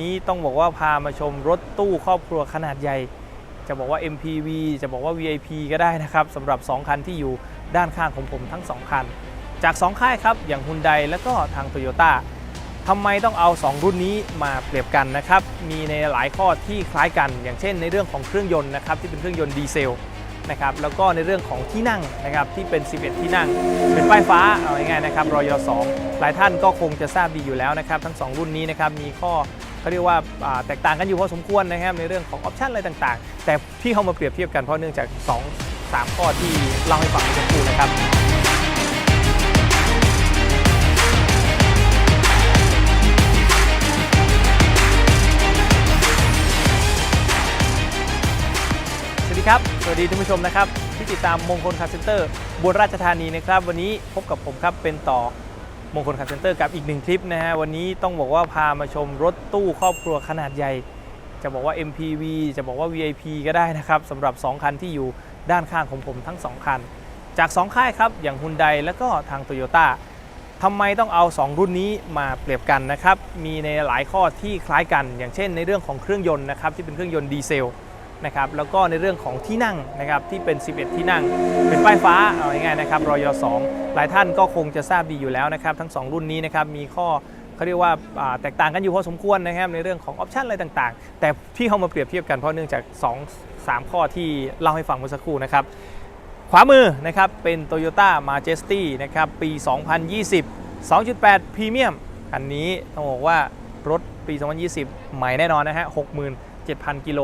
นี้ต้องบอกว่าพามาชมรถตู้ครอบครัวขนาดใหญ่ จะบอกว่า MPV จะบอกว่า VIP ก็ได้นะครับสำหรับ 2 คันที่อยู่ด้านข้างของผมทั้ง 2 คัน จาก 2 ค่ายครับ อย่าง h ุ u นไดและก็ทาง t o y ยต้าทำไมต้องเอา 2 รุ่นนี้มาเปรียบกันนะครับ มีในหลายข้อที่คล้ายกัน อย่างเช่นในเรื่องของเครื่องยนต์นะครับที่เป็นเครื่องยนต์ดีเซลนะครับแล้วก็ในเรื่องของที่นั่งนะครับที่เป็น 11 ที่นั่ง เป็นป้ายฟ้าเอาง่ายๆนะครับรอยอ2หลายท่านก็คงจะทราบดีอยู่แล้วนะครับ ทั้ง 2 รุ่นนี้นะครับมีข้อ เขาเรียกว่าแตกต่างกันอยู่พอสมควรนะครับในเรื่องของออปชันอะไรต่างๆ แต่ที่เขามาเปรียบเทียบกันเพราะเนื่องจาก 2 3 ข้อที่เล่าให้ฟังเมื่อสักครู่นะครับสวัสดีครับสวัสดีท่านผู้ชมนะครับที่ติดตามมงคลคาร์เซ็นเตอร์บนราชธานีนะครับ วันนี้พบกับผมครับเป็นต่อ มงคลคาร์เซ็นเตอร์กับอีกหนึ่งคลิปนะฮะวันนี้ต้องบอกว่าพามาชมรถตู้ครอบครัวขนาดใหญ่ จะบอกว่า MPV จะบอกว่า VIP ก็ได้นะครับสำหรับ 2 คันที่อยู่ด้านข้างของผมทั้ง 2 คัน จาก 2 ค่ายครับอย่าง h ุ u นไดและก็ทาง t o y ยต้าทำไมต้องเอา 2 รุ่นนี้มาเปรียบกันนะครับมีในหลายข้อที่คล้ายกัน อย่างเช่น ในเรื่องของเครื่องยนต์นะครับที่เป็นเครื่องยนต์ดีเซล นะครับแล้วก็ในเรื่องของที่นั่งนะครับที่เป็น 11 ที่นั่ง เป็นป้ายฟ้าเอาง่ายๆนะครับรอยอ2หลายท่านก็คงจะทราบดีอยู่แล้วนะครับทั้ง 2 รุ่นนี้นะครับมีข้อเขาเรียกว่าาแตกต่างกันอยู่พอสมควรนะครับในเรื่องของออปชันอะไรต่างๆ แต่ที่เขามาเปรียบเทียบกันเพราะเนื่องจาก 2 3 ข้อที่เล่าให้ฟังเมื่อสักครู่นะครับ ขวามือนะครับเป็น Toyota Majesty นะครับปี 2020 2.8 Premium คันนี้ต้องบอกว่ารถปี 2020 ใหม่แน่นอนนะฮะ 67,000 กิโล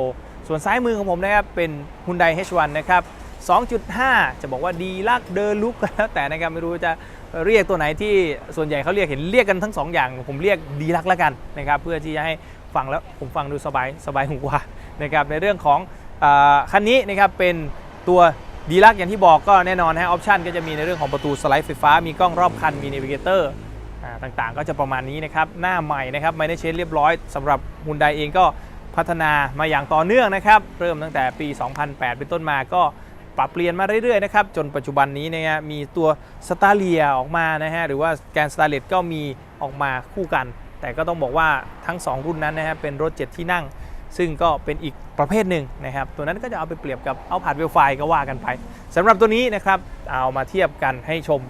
ส่วนซ้ายมือของผมนะครับเป็น Hyundai H1 นะครับ 2.5 จะบอกว่าดีลักเดินลุกก็แล้วแต่นะครับไม่รู้จะเรียกตัวไหนที่ส่วนใหญ่เขาเรียกเห็นเรียกกันทั้ง 2 อย่าง ผมเรียกดีลักแล้วกันนะครับเพื่อที่จะให้ฟังแล้วผมฟังดูสบายสบายหูกว่านะครับในเรื่องของอคันนี้นะครับเป็นตัวดีลักอย่างที่บอกก็แน่นอนฮะออปชันก็จะมีในเรื่องของประตูสไลด์ไฟฟ้า มีกล้องรอบคันมี n น v ิเกเตอร์ต่างๆ ก็จะประมาณนี้นะครับหน้าใหม่นะครับไม่ได้เช็ดเรียบร้อยสำหรับ Hyundai เองก็ พัฒนามาอย่างต่อเนื่องนะครับ เริ่มตั้งแต่ปี 2008 เป็นต้นมาก็ปรับเปลี่ยนมาเรื่อยๆนะครับจนปัจจุบันนี้เนะฮะมีตัวสตาเลียออกมานะฮะหรือว่าแกนสตาร์เลตก็มีออกมาคู่กัน แต่ก็ต้องบอกว่าทั้ง 2 รุ่นนั้นนะฮะเป็นรถ7ที่นั่ง ซึ่งก็เป็นอีกประเภทหนึ่งนะครับตัวนั้นก็จะเอาไปเปรียบกับเอาผาดเวลไฟก็ว่ากันไปสำหรับตัวนี้นะครับเอามาเทียบกันให้ชม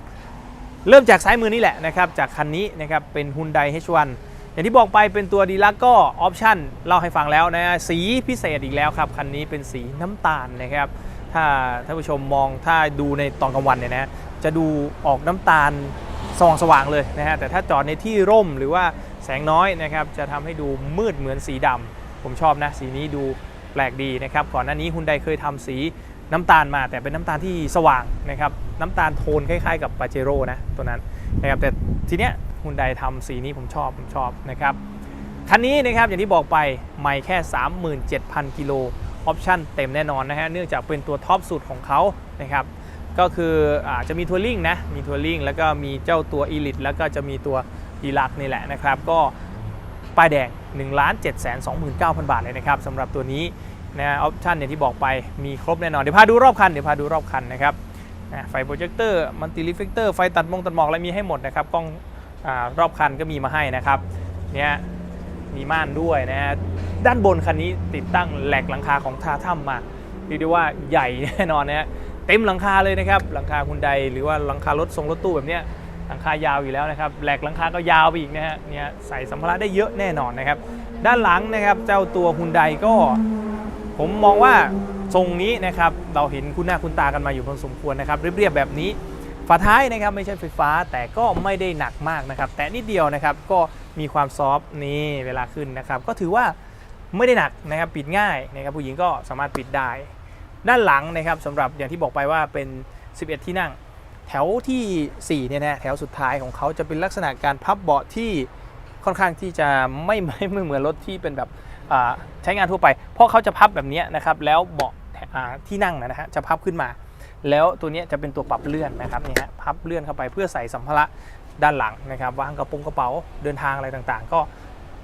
เริ่มจากซ้ายมือนี่แหละนะครับจากคันนี้นะครับเป็น Hyundai H1 อย่างที่บอกไปเป็นตัวดีลักก็ออปชั่นเล่าให้ฟังแล้วนะฮะสีพิเศษอีกแล้วครับ คันนี้เป็นสีน้ำตาลนะครับ ถ้าท่านผู้ชมมองถ้าดูในตอนกลางวันเนี่ยนะจะดูออกน้ำตาลสว่างสว่างๆเลยนะฮะแต่ถ้าจอดในที่ร่มหรือว่าแสงน้อยนะครับจะทำให้ดูมืดเหมือนสีดำผมชอบนะ สีนี้ดูแปลกดีนะครับก่อนหน้านี้ฮุนไดเคยทำสีน้ำตาลมาแต่เป็นน้ำตาลที่สว่างนะครับน้ำตาลโทนคล้ายๆ กับปาเจโร่นะตัวนั้นนะครับแต่ทีเนี้ย ฮุนไดทำสีนี้ผมชอบผมชอบนะครับคันนี้นะครับอย่างที่บอกไปไม่แค่ 37,000 กิโลออปชั่นเต็มแน่นอนนะฮะเนื่องจากเป็นตัวท็อปสุดของเขานะครับก็คืออาจะมีทัวริงนะมีทัวริงแล้วก็มีเจ้าตัว e l i t e แล้วก็จะมีตัวดีลักนี่แหละนะครับก็ป้ายแดง 1 7 2 9 0 0 0 บาทเลยนะครับสำหรับตัวนี้นะออปชั่นอย่างที่บอกไปมีครบแน่นอน เดี๋ยวพาดูรอบคันเดี๋ยวพาดูรอบคันนะครับไฟโปรเจคเตอร์มัลติรีเฟกเตอร์ไฟตัดมงตัดหมอกอะไรมีให้หมดนะครับกล้อง รอบคันก็มีมาให้นะครับเนี่ยมีม่านด้วยนะฮะด้านบนคันนี้ติดตั้งแหลกหลังคาของทาถ้ำมาเรียกได้ว่าใหญ่แน่นอนนะฮะเต็มหลังคาเลยนะครับหลังคาคุณใดหรือว่าหลังคารถทรงรถตู้แบบเนี้ยหลังคายาวอยู่แล้วนะครับแหลกหลังคาก็ยาวไปอีกนะฮะเนี่ยใส่สัมภาระได้เยอะแน่นอนนะครับ ด้านหลังนะครับเจ้าตัวคุณใดก็ ผมมองว่าทรงนี้นะครับเราเห็นคุณหน้าคุณตากันมาอยู่พอสมควรนะครับเรียบๆแบบนี้ ฝาท้ายนะครับไม่ใช่ไฟฟ้าแต่ก็ไม่ได้หนักมากนะครับ แต่นิดเดียวนะครับก็มีความซอฟนี่เวลาขึ้นนะครับ ก็ถือว่าไม่ได้หนักนะครับปิดง่ายนะครับ ผู้หญิงก็สามารถปิดได้ ด้านหลังนะครับสำหรับอย่างที่บอกไปว่าเป็น 11 ที่นั่ง แถวที่4เนี่ยนะแถวสุดท้ายของเขาจะเป็นลักษณะการพับเบาะที่ค่อนข้างที่จะไม่ไม่เหมือนรถที่เป็นแบบใช้งานทั่วไป เพราะเขาจะพับแบบนี้นะครับแล้วเบาะที่นั่งนะฮะจะพับขึ้นมา แล้วตัวนี้จะเป็นตัวปรับเลื่อนนะครับนี่ฮะพับเลื่อนเข้าไปเพื่อใส่สัมภาระด้านหลังนะครับวางกระโปรงกระเป๋าเดินทางอะไรต่างๆ ก็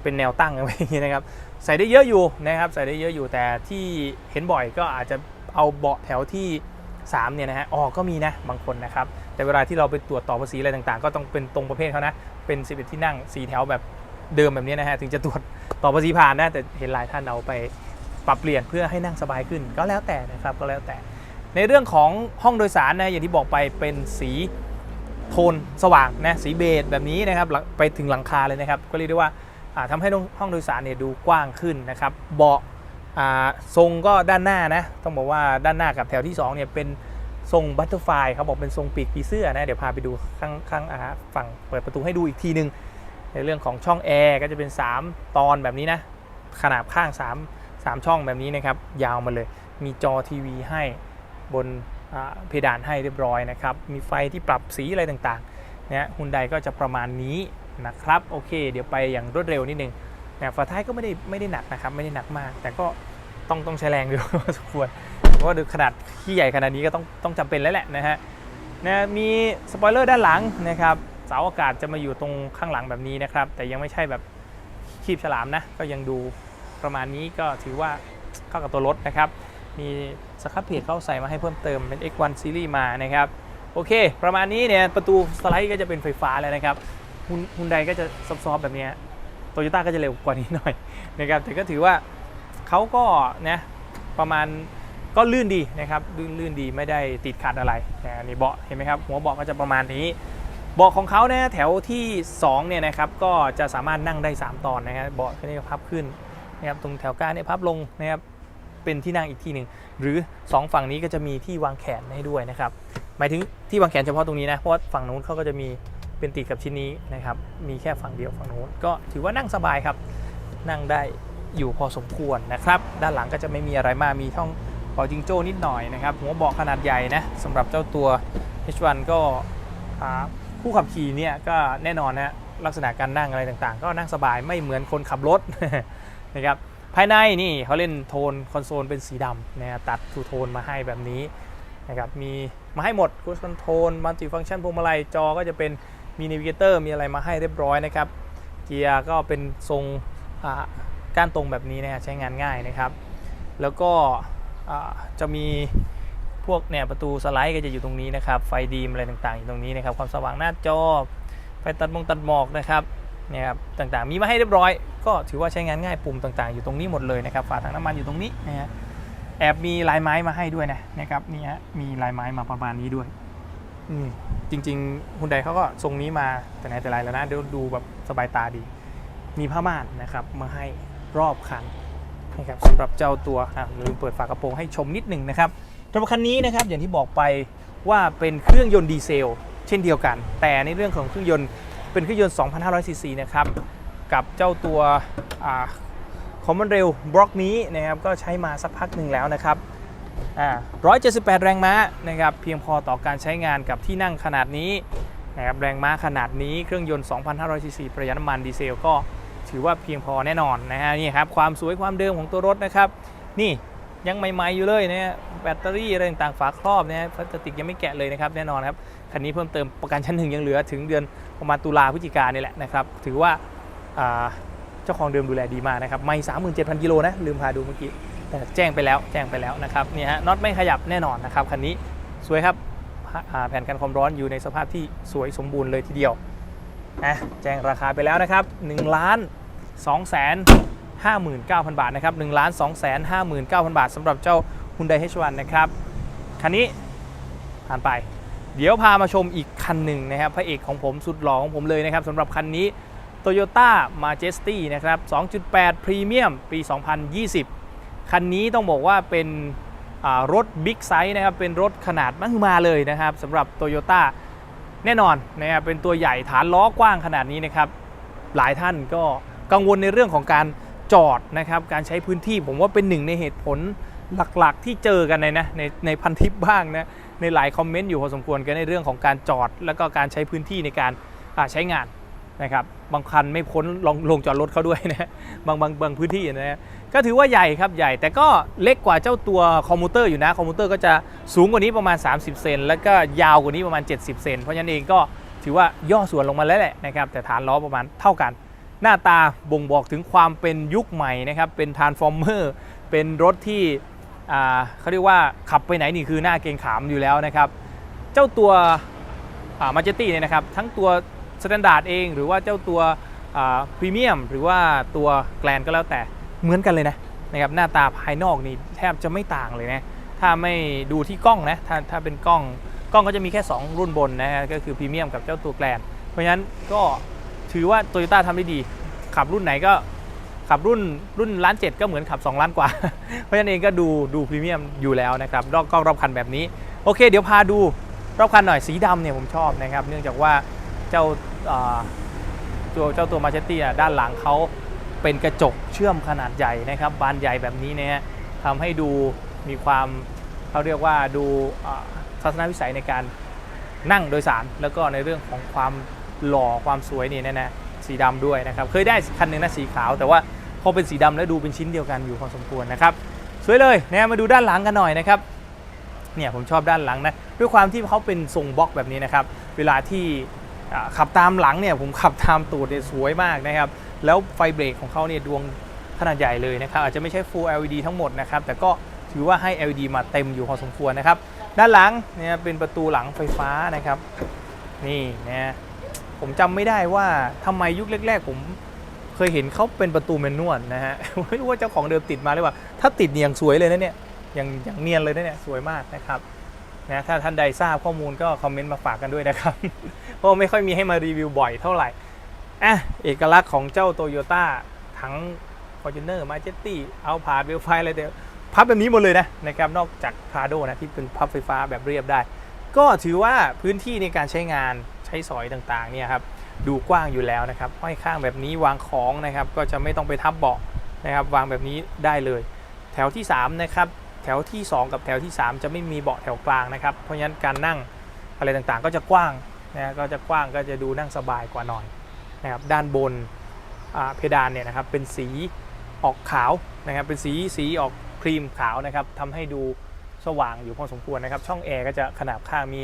เป็นแนวตั้งอะไรอย่างนี้นะครับใส่ได้เยอะอยู่นะครับใส่ได้เยอะอยู่แต่ที่เห็นบ่อยก็อาจจะเอาเบาะแถวที่3เนี่ยนะฮะออกก็มีนะบางคนนะครับ แต่เวลาที่เราไปตรวจต่อภาษีอะไรต่างๆ ก็ต้องเป็นตรงประเภทเขานะ เป็น 11 ที่นั่ง 4 แถวแบบเดิมแบบนี้นะฮะ ถึงจะตรวจต่อภาษีผ่านนะ แต่เห็นหลายท่านเอาไปปรับเปลี่ยนเพื่อให้นั่งสบายขึ้น ก็แล้วแต่นะครับ ก็แล้วแต่ ในเรื่องของห้องโดยสารนะอย่างที่บอกไปเป็นสีโทนสว่างนะสีเบจแบบนี้นะครับไปถึงหลังคาเลยนะครับ ก็เรียกได้ว่าอ่าทำให้ห้องโดยสารเนี่ยดูกว้างขึ้นนะครับเบาะทรงก็ด้านหน้านะต้องบอกว่าด้านหน้ากับแถวที่2เนี่ยเป็นทรงบัตเตอร์ไฟเขาบอกเป็นทรงปีกผีเสื้อนะเดี๋ยวพาไปดูข้างข้างฝั่งเปิดประตูให้ดูอีกทีนึง ในเรื่องของช่องแอร์ก็จะเป็น 3 ตอนแบบนี้นะขนาดข้าง 3 3 ช่องแบบนี้นะครับยาวมาเลยมีจอทีวีให้ บนเพดานให้เรียบร้อยนะครับ มีไฟที่ปรับสีอะไรต่างๆเนะฮุนไดก็จะประมาณนี้นะครับโอเค เดี๋ยวไปอย่างรวดเร็วนิดนึงนะฝาท้ายก็ไม่ได้ไม่ได้หนักนะครับ ไม่ได้หนักมาก แต่ก็ต้องต้องใช้แรงอยู่พอสมควรเพราะว่าดูขนาดที่ใหญ่ขนาดนี้ก็ต้องต้องจำเป็นแล้วแหละนะฮะนะมีสปอยเลอร์ด้านหลังนะครับเสาอากาศจะมาอยู่ตรงข้างหลังแบบนี้นะครับ แต่ยังไม่ใช่แบบคีบฉลามนะ ก็ยังดูประมาณนี้ก็ถือว่าเข้ากับตัวรถนะครับ มีสครับเพจเขาใส่มาให้เพิ่มเติมเป็น X1 Series มานะครับ โอเค ประมาณนี้เนี่ยประตูสไลด์ก็จะเป็นไฟฟ้าแล้วนะครับฮุนฮุนไดก็จะซอฟๆแบบเนี้โตโยต้าก็จะเร็วกว่านี้หน่อยนะครับแต่ก็ถือว่าเขาก็นะประมาณก็ลื่นดีนะครับลื่นลื่นดีไม่ได้ติดขัดอะไรนะนี่เบาะเห็นไหมครับหัวเบาะก็จะประมาณนี้เบาะของเขาเนี่ยแถวที่2เนี่ยนะครับก็จะสามารถนั่งได้ 3 ตอนนะครับเบาะนี้ก็พับขึ้นนะครับตรงแถวกลางเนี่ยพับลงนะครับ เป็นที่นั่งอีกที่หนึ่งหรือ 2 ฝั่งนี้ก็จะมีที่วางแขนให้ด้วยนะครับหมายถึงที่วางแขนเฉพาะตรงนี้นะเพราะว่าฝั่งนู้นเขาก็จะมีเป็นติดกับชิ้นนี้นะครับมีแค่ฝั่งเดียวฝั่งนู้นก็ถือว่านั่งสบายครับ นั่งได้อยู่พอสมควรนะครับ ด้านหลังก็จะไม่มีอะไรมากมีช่องเป่าจิงโจ้นิดหน่อยนะครับหัวเบาะขนาดใหญ่นะสำหรับเจ้าตัว H1 ก็ผู้ขับขี่เนี่ยก็แน่นอนนะลักษณะการนั่งอะไรต่างๆ ก็นั่งสบายไม่เหมือนคนขับรถนะครับ ภายในนี่เขาเล่นโทนคอนโซลเป็นสีดำนะตัดทูโทนมาให้แบบนี้นะครับมีมาให้หมดคูสคอนโทรลมัลติฟังก์ชันพวงมาลัยจอก็จะเป็นมีน a วิเกเตอร์มีอะไรมาให้เรียบร้อยนะครับ เกียร์ก็เป็นทรงก้านตรงแบบนี้นะใช้งานง่ายนะครับ แล้วก็จะมีพวกเนี่ยประตูสไลด์ก็จะอยู่ตรงนี้นะครับ ไฟดีมอะไรต่างๆอยู่ตรงนี้นะครับ ความสว่างหน้าจอ ไฟตัดมงตัดหมอกนะครับเนี่ยครับต่างๆ มีมาให้เรียบร้อย ก็ถือว่าใช้งานง่ายปุ่มต่างๆ อยู่ตรงนี้หมดเลยนะครับฝาถังน้ำมันอยู่ตรงนี้นะฮะแอบมีลายไม้มาให้ด้วยนะนะครับนี่ฮะมีลายไม้มาประมาณนี้ด้วยอืมจริงๆคุณใดเขาก็ทรงนี้มาแต่ไหนแต่ไรแล้วนะเดี๋ยวดูแบบสบายตาดี มีผ้าม่านนะครับมาให้รอบคันนะครับสำหรับเจ้าตัวอะลืมเปิดฝากระโปรงให้ชมนิดหนึ่งนะครับสำหรับคันนี้นะครับอย่างที่บอกไปว่าเป็นเครื่องยนต์ดีเซล เช่นเดียวกัน แต่ในเรื่องของเครื่องยนต์เป็นเครื่องยนต์ 2,500ซีซีนะครับ กับเจ้าตัวคอมมอนเรลบล็อกนี้นะครับก็ใช้มาสักพักหนึ่งแล้วนะครับ178 แรงม้านะครับเพียงพอต่อการใช้งานกับที่นั่งขนาดนี้นะครับแรงม้าขนาดนี้เครื่องยนต์ 2,500ซีซีประหยัดน้ำมันดีเซลก็ถือว่าเพียงพอแน่นอนนะฮะนี่ครับความสวยความเดิมของตัวรถนะครับ นี่ยังใหม่ ๆ อยู่เลยนะฮะแบตเตอรี่อะไรต่างๆฝาครอบนะฮะพลาสติกยังไม่แกะเลยนะครับแน่นอนครับคันนี้เพิ่มเติมประกันชั้นหนึ่งยังเหลือถึงเดือนประมาณตุลาพฤศจิกานี่แหละนะครับถือว่า เจ้าของเดิมดูแลดีมากนะครับ ไม่37,000กิโลนะ ลืมพาดูเมื่อกี้ แต่แจ้งไปแล้ว แจ้งไปแล้วนะครับ เนี่ยฮะ น็อตไม่ขยับแน่นอนนะครับ คันนี้ สวยครับ แผ่นกันความร้อนอยู่ในสภาพที่สวยสมบูรณ์เลยทีเดียวนะแจ้งราคาไปแล้วนะครับ1ล้าน2แสน59,000 บาทนะครับ1ล้าน2แสน59,000 บาทสำหรับเจ้า Hyundai H1 นะครับ คันนี้ผ่านไป เดี๋ยวพามาชมอีกคันหนึ่งนะครับ พระเอกของผมสุดหล่อของผมเลยนะครับสำหรับคันนี้ Toyota Majesty นะครับ 2.8 Premium ปี 2020 คันนี้ต้องบอกว่าเป็นรถบิ๊กไซส์นะครับ เป็นรถขนาดมหึมาเลยนะครับสำหรับ Toyota แน่นอนนะครับเป็นตัวใหญ่ฐานล้อกว้างขนาดนี้นะครับ หลายท่านก็กังวลในเรื่องของการจอดนะครับ การใช้พื้นที่ผมว่าเป็นหนึ่งในเหตุผลหลักๆ ที่เจอกันในนะในในพันทิปบ้างนะในหลายคอมเมนต์อยู่พอสมควรกันในเรื่องของการจอด แล้วก็การใช้พื้นที่ในการใช้งาน นะครับบางคันไม่พ้นลงลงจอดรถเขาด้วยนะบางบางบางพื้นที่นะฮะก็ถือว่าใหญ่ครับใหญ่แต่ก็เล็กกว่าเจ้าตัวคอมมูเตอร์อยู่นะคอมมูเตอร์ก็จะสูงกว่านี้ประมาณ 30 เซนแล้วก็ยาวกว่านี้ประมาณ 70 เซนเพราะฉะนั้นเองก็ถือว่าย่อส่วนลงมาแล้วแหละนะครับแต่ฐานล้อประมาณเท่ากัน หน้าตาบ่งบอกถึงความเป็นยุคใหม่นะครับเป็นทรานส์ฟอร์เมอร์เป็นรถที่เขาเรียกว่าขับไปไหนนี่คือหน้าเกงขามอยู่แล้วนะครับ เจ้าตัวมาเจตี้เนี่ยนะครับทั้งตัว สแตนดาร์ดเอง หรือว่าเจ้าตัวพรีเมียมหรือว่าตัวแกลนก็แล้วแต่เหมือนกันเลยนะนะครับหน้าตาภายนอกนี่แทบจะไม่ต่างเลยนะถ้าไม่ดูที่กล้องนะถ้าถ้าเป็นกล้องกล้องก็จะมีแค่ 2 รุ่นบนนะฮะก็คือพรีเมียมกับเจ้าตัวแกลนเพราะฉะนั้นก็ถือว่าโตโยต้าทำได้ดี ขับรุ่นไหนก็ขับรุ่นรุ่นล้านเจ็ดก็เหมือนขับ 2 ล้านกว่า เพราะฉะนั้นเองก็ดูดูพรีเมียมอยู่แล้วนะครับรอบกล้องรอบคันแบบนี้ โอเค เดี๋ยวพาดูรอบคันหน่อยสีดำเนี่ยผมชอบนะครับ เนื่องจากว่าเจ้า ตัวเจ้าตัวมาเชตตี้ด้านหลังเขาเป็นกระจกเชื่อมขนาดใหญ่นะครับบานใหญ่แบบนี้เนี่ยทำให้ดูมีความเขาเรียกว่าดูอ่าทัศนวิสัยในการนั่งโดยสาร แล้วก็ในเรื่องของความหล่อความสวยนี่แน่ๆสีดำด้วยนะครับ เคยได้คันหนึ่งนะสีขาว แต่ว่าพอเป็นสีดำแล้วดูเป็นชิ้นเดียวกันอยู่พอสมควรนะครับสวยเลยนะมาดูด้านหลังกันหน่อยนะครับเนี่ยผมชอบด้านหลังนะด้วยความที่เขาเป็นทรงบล็อกแบบนี้นะครับเวลาที่ ขับตามหลังเนี่ยผมขับตามตูดเนี่ยสวยมากนะครับ แล้วไฟเบรกของเขาเนี่ยดวงขนาดใหญ่เลยนะครับ อาจจะไม่ใช่ Full LED ทั้งหมดนะครับ แต่ก็ถือว่าให้ LED มาเต็มอยู่พอสมควรนะครับ ด้านหลังเนี่ยเป็นประตูหลังไฟฟ้านะครับ นี่นะผมจำไม่ได้ว่าทำไมยุคแรก ๆ ผมเคยเห็นเขาเป็นประตูแมนนวลนะฮะไม่รู้ว่าเจ้าของเดิมติดมาหรือเปล่าถ้าติดเนี่ยยังสวยเลยนะเนี่ยอย่างอย่างเนียนเลยนะเนี่ยสวยมากนะครับ นะถ้าท่านใดทราบข้อมูลก็คอมเมนต์มาฝากกันด้วยนะครับ เพราะไม่ค่อยมีให้มารีวิวบ่อยเท่าไหร่อะเอกลักษณ์ของเจ้าโตโยต้าทั้ง f o r t u n e r m a j e s t y เอาผาดเวลไฟอะไรเดียวพับแบบนี้หมดเลยนะนะครับนอกจากพาโดนะที่เป็นพับไฟฟ้าแบบเรียบได้ ก็ถือว่าพื้นที่ในการใช้งานใช้สอยต่างๆเนี่ยครับดูกว้างอยู่แล้วนะครับห้อยข้างแบบนี้วางของนะครับก็จะไม่ต้องไปทับเบาะนะครับวางแบบนี้ได้เลย แถวที่ 3 นะครับ แถวที่ 2 กับแถวที่ 3 จะไม่มีเบาะแถวกลางนะครับ เพราะฉะนั้นการนั่งอะไรต่างๆ ก็จะกว้างนะก็จะกว้างก็จะดูนั่งสบายกว่าหน่อยนะครับด้านบนเพดานเนี่ยนะครับเป็นสีออกขาวนะครับเป็นสีสีออกครีมขาวนะครับทำให้ดูสว่างอยู่พอสมควรนะครับ ช่องแอร์ก็จะขนาบข้างมี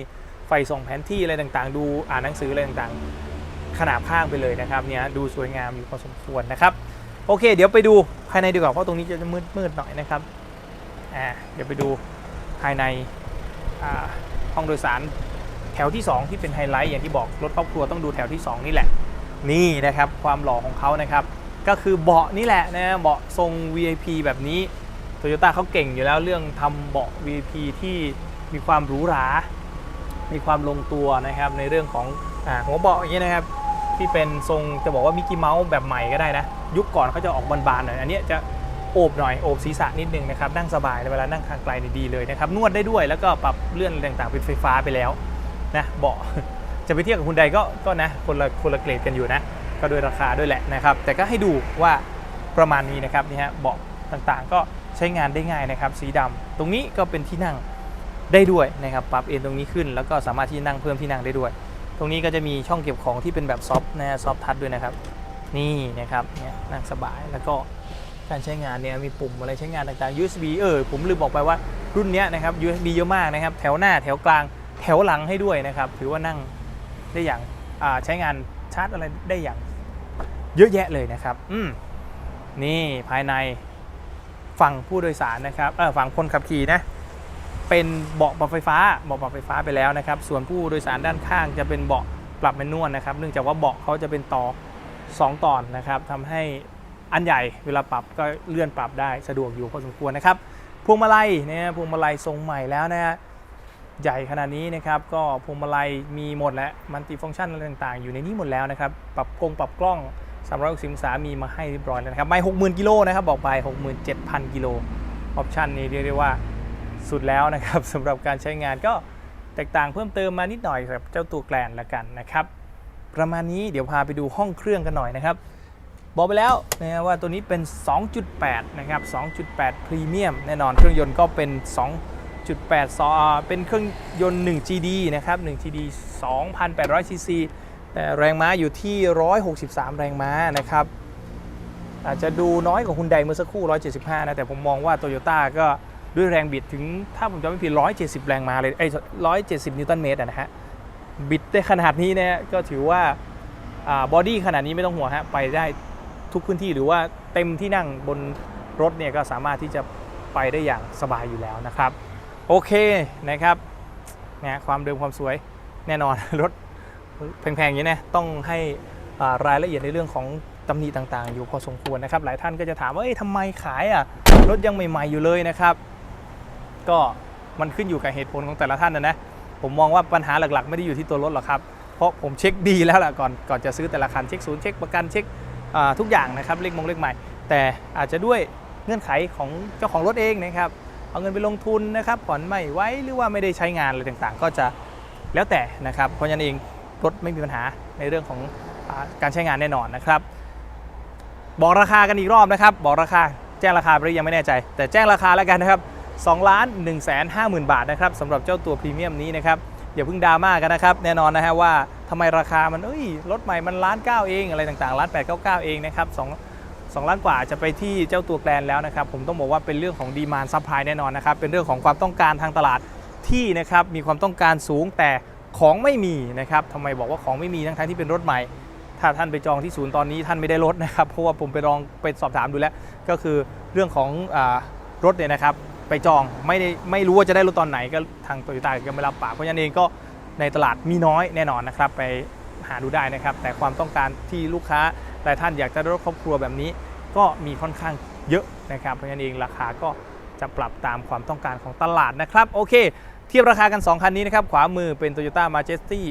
ไฟส่องแผนที่อะไรต่างๆ ดูอ่านหนังสืออะไรต่างๆ ขนาบข้างไปเลยนะครับเนี่ยดูสวยงามอยู่พอสมควรนะครับโอเค เดี๋ยวไปดูภายในดีกว่าเพราะตรงนี้จะมืดๆหน่อยนะครับ อ่าเดี๋ยวไปดูภายในอ่าห้องโดยสารแถวที่ 2 ที่เป็นไฮไลท์อย่างที่บอกรถครอบครัวต้องดูแถวที่ 2 นี่แหละ นี่นะครับความหล่อของเขานะครับ ก็คือเบาะนี่แหละนะเบาะทรง VIP แบบนี้โตโยต้าเขาเก่งอยู่แล้วเรื่องทำเบาะ VIP ที่มีความหรูหรา มีความลงตัวนะครับในเรื่องของอหัวเบาะอย่างนี้นะครับที่เป็นทรงจะบอกว่ามิกกี้เมาส์แบบใหม่ก็ได้นะ ยุคก่อนเขาจะออกบานๆหน่อยอันนี้จะ โอบหน่อยโอบศีรษะนิดนึงนะครับนั่งสบายเวลานั่งทางไกลดีเลยนะครับนวดได้ด้วยแล้วก็ปรับเลื่อนต่างๆเป็นไฟฟ้าไปแล้วนะเบาะจะไปเทียบกับคุณใดก็ก็นะคนละคนละเกรดกันอยู่นะก็โดยราคาด้วยแหละนะครับ แต่ก็ให้ดูว่าประมาณนี้นะครับนี่ฮะเบาะต่างๆ ก็ใช้งานได้ง่ายนะครับ สีดำตรงนี้ก็เป็นที่นั่งได้ด้วยนะครับปรับเอนตรงนี้ขึ้น แล้วก็สามารถที่นั่งเพิ่มที่นั่งได้ด้วย ตรงนี้ก็จะมีช่องเก็บของที่เป็นแบบซอฟต์นะซอฟทัชด้วยนะครับ นี่นะครับเนี่ยนั่งสบายแล้วก็ การใช้งานเนี่ยมีปุ่มอะไรใช้งานต่างๆ USB เออผมลืมบอกไปว่ารุ่นนี้นะครับ USB เยอะมากนะครับ แถวหน้าแถวกลางแถวหลังให้ด้วยนะครับ ถือว่านั่งได้อย่างาใช้งานชาร์จอะไรได้อย่าง เยอะแยะเลยนะครับ อืมนี่ภายในฝั่งผู้โดยสารนะครับเออฝั่งคนขับขี่นะเป็นเบาะปรับไฟฟ้าเบาะปรับไฟฟ้าไปแล้วนะครับ ส่วนผู้โดยสารด้านข้างจะเป็นเบาะปรับแมนนวลนะครับ เนื่องจากว่าเบาะเขาจะเป็นต่อ 2 ตอนนะครับทำให้ อันใหญ่เวลาปรับก็เลื่อนปรับได้สะดวกอยู่พอสมควรนะครับพวงมาลัยเนี่ยพวงมาลัยทรงใหม่แล้วนะฮะใหญ่ขนาดนี้นะครับก็พวงมาลัยมีหมดแล้วมัลติฟังก์ชันอะไรต่างๆ อยู่ในนี้หมดแล้วนะครับปรับกงปรับกล้อง360องศามีมาให้เรียบร้อยแล้วนะครับไม่60,000กิโลนะครับบอกไป 67,000 กิโลออปชันนี้เรียกได้ว่าสุดแล้วนะครับสำหรับการใช้งานก็แตกต่างเพิ่มเติมมานิดหน่อยกับเจ้าตัวแกลนละกันนะครับประมาณนี้เดี๋ยวพาไปดูห้องเครื่องกันหน่อยนะครับ บอกไปแล้วนะว่าตัวนี้เป็น 2.8 นะครับ 2.8 พรีเมียมแน่นอนเครื่องยนต์ก็เป็น 2.8ซอเป็นเครื่องยนต์ 1 GD นะครับ 1 GD 2,800 cc แต่แรงม้าอยู่ที่ 163 แรงม้านะครับ อาจจะดูน้อยกว่าคุณไดเมื่อสักครู่ 175 นะ แต่ผมมองว่าโตโยต้าก็ด้วยแรงบิดถึงถ้าผมจำไม่ผิด 170 แรงม้าเลยไอ้170 นิวตันเมตรนะฮะ บิดได้ขนาดนี้นะฮะก็ถือว่าบอดี้ขนาดนี้ไม่ต้องห่วงฮะ ไปได้ ทุกพื้นที่หรือว่าเต็มที่นั่งบนรถเนี่ยก็สามารถที่จะไปได้อย่างสบายอยู่แล้วนะครับ โอเคนะครับนะความเดิมความสวยแน่นอนรถแพงๆอย่างนี้นะต้องให้รายละเอียดในเรื่องของตำหนิต่างๆ อยู่พอสมควรนะครับ หลายท่านก็จะถามว่าเอ้ยทำไมขายอะรถยังใหม่ ๆอยู่เลยนะครับ ก็มันขึ้นอยู่กับเหตุผลของแต่ละท่านนะนะผมมองว่าปัญหาหลักๆ ไม่ได้อยู่ที่ตัวรถหรอกครับ เพราะผมเช็คดีแล้วล่ะก่อนก่อนจะซื้อแต่ละคันเช็คศูนย์เช็คประกันเช็ค ทุกอย่างนะครับเลขมงเลขใหม่ แต่อาจจะด้วยเงื่อนไขของเจ้าของรถเองนะครับเอาเงินไปลงทุนนะครับผ่อนไม่ไหวหรือว่าไม่ได้ใช้งานอะไรต่างๆ ก็จะแล้วแต่นะครับเพราะฉะนั้นเองรถไม่มีปัญหาในเรื่องของอการใช้งานแน่นอนนะครับ บอกราคากันอีกรอบนะครับ บอกราคาแจ้งราคาไปหรือยังไม่แน่ใจ แต่แจ้งราคาแล้วกันนะครับ2ล้าน1 5 0 0 0 0 บาทนะครับสำหรับเจ้าตัวพรีเมียมนี้นะครับอย่าเพิ่งดราม่ากันนะครับ แน่นอนนะฮะว่า ทำไมราคามันเอ้ยรถใหม่มันล้านเก้าเองอะไรต่างๆล้านแปดเก้าเก้าเองนะครับสองสองล้านกว่าจะไปที่เจ้าตัวแกลนแล้วนะครับ ผมต้องบอกว่าเป็นเรื่องของดีมานซัพพลายแน่นอนนะครับ เป็นเรื่องของความต้องการทางตลาดที่นะครับมีความต้องการสูงแต่ของไม่มีนะครับทำไมบอกว่าของไม่มีทั้งๆที่เป็นรถใหม่ ถ้าท่านไปจองที่ศูนย์ตอนนี้ท่านไม่ได้รถนะครับเพราะว่าผมไปลองไปสอบถามดูแล้ว ก็คือเรื่องของอรถเนี่ยนะครับไปจองไม่ได้ไม่รู้ว่าจะได้รถตอนไหนก็ทางโตโยต้าก็ไม่รับปากเพราะฉะนั้นเองก็ ในตลาดมีน้อยแน่นอนนะครับ ไปหาดูได้นะครับ แต่ความต้องการที่ลูกค้าหลายท่านอยากจะได้รถครอบครัวแบบนี้ ก็มีค่อนข้างเยอะนะครับ เพราะฉะนั้นเองราคาก็จะปรับตามความต้องการของตลาดนะครับ โอเค เทียบราคากัน 2 คันนี้นะครับ ขวามือเป็น Toyota Majesty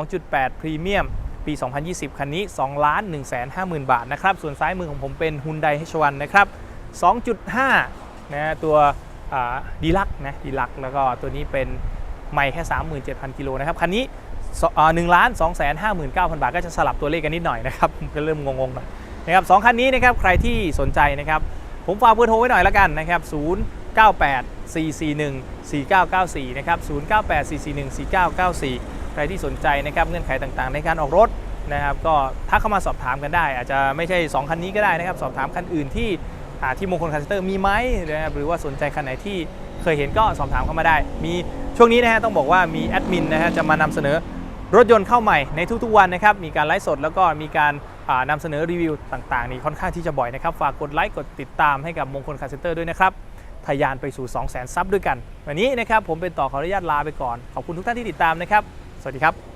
2.8 Premium ปี 2020 คันนี้ 2 ล้าน 1 5 0 0 0 0 บาทนะครับ ส่วนซ้ายมือของผมเป็น Hyundai H1 นะครับ 2.5 นะตัวดีลักนะดีลักแล้วก็ตัวนี้เป็น ไม่แค่ 37,000 กิโลนะครับ คันนี้หนึ่งล้านสองแสนห้าหมื่นเก้าพันบาท ก็จะสลับตัวเลขกันนิดหน่อยนะครับก็เริ่มงงๆหน่อยนะครับสองคันนี้นะครับใครที่สนใจนะครับ ผมฝากเบอร์โทรไว้หน่อยละกันนะครับ098 441 4994นะครับ098 441 4994ใครที่สนใจนะครับเงื่อนไขต่างๆ ในการออกรถนะครับก็ทักเข้ามาสอบถามกันได้ อาจจะไม่ใช่ 2 คันนี้ก็ได้นะครับสอบถามคันอื่นที่ที่มงคลคาร์เซ็นเตอร์มีไหมนะครับหรือว่าสนใจคันไหนที่เคยเห็นก็สอบถามเข้ามาได้ มี ช่วงนี้นะฮะต้องบอกว่ามีแอดมินนะฮะจะมานำเสนอรถยนต์เข้าใหม่ในทุกๆวันนะครับ มีการไลฟ์สดแล้วก็มีการนำนำเสนอรีวิวต่างๆ นี่ค่อนข้างที่จะบ่อยนะครับ ฝากกดไลค์กดติดตามให้กับมงคลคาร์เซ็นเตอร์ด้วยนะครับทะยานไปสู่ 2 0 0 0 0 0ซับด้วยกัน วันนี้นะครับผมเป็นต่อขออนุญาตลาไปก่อน ขอบคุณทุกท่านที่ติดตามนะครับ สวัสดีครับ